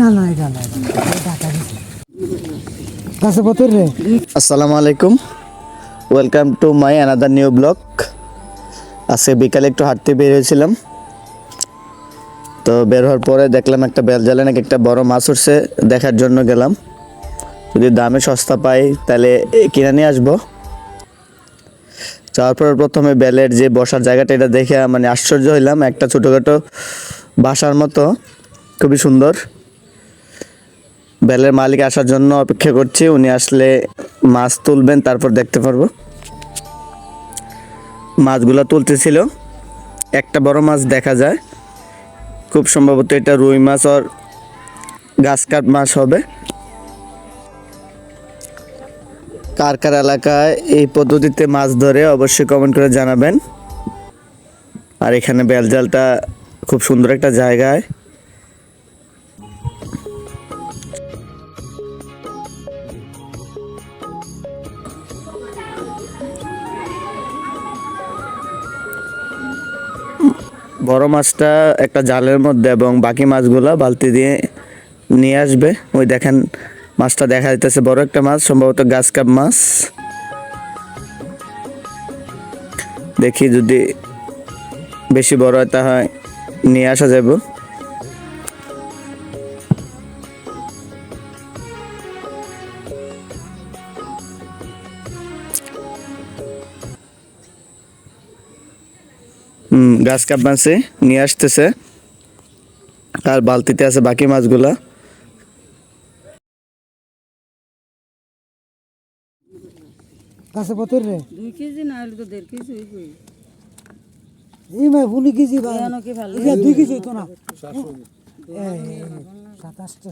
না না, এটা না কাছে রে। আসসালামু আলাইকুম। Welcome to my another new blog আজকে বিকালে একটু হাঁটতে বের হয়েছিলাম। তো বের হওয়ার পরে দেখলাম একটা বেলজালে নাকি একটা বড় মাছ উঠছে, দেখার জন্য গেলাম। যদি দামে সস্তা পাই, তাহলে কিনে নিয়ে আসব। যাওয়ার পর প্রথমে বেলের যে বসার জায়গাটা, এটা দেখে মানে আশ্চর্য হইলাম। একটা ছোটোখাটো বাসার মতো, খুবই সুন্দর। বেলের মালিক আসার জন্য অপেক্ষা করছি। উনি আসলে মাছ তুলবেন, তারপর দেখতে পারব। মাছগুলো তুলতেছিল। একটা বড় মাছ দেখা যায়। খুব সম্ভবত এটা রুই মাছ আর গাছ কাঠ মাছ হবে। কার কার এলাকায় এই পদ্ধতিতে মাছ ধরে অবশ্যই কমেন্ট করে জানাবেন। আর এখানে বেলজালটা খুব সুন্দর একটা জায়গায়। বড় মাছটা একটা জালের মধ্যে এবং বাকি মাছগুলো বালতি দিয়ে নিয়ে আসবে। ওই দেখেন মাছটা দেখা যাইতেছে বড় একটা মাছ, সম্ভবত গাছ কাপ মাছ। দেখি যদি বেশি বড় তা হয় নিয়ে আসা যাব গাছ কাপ মাছে নিয়ে আসতেছে। আর বালতিতে আছে বাকি মাছগুলা। কাছে পতর রে? দুই কেজি না হলে তো দেড় কেজি হইবে। এই মা ফুলি কেজি বা কেন কি ভালো? এটা দুই কেজি হইতো না? সাতাশটা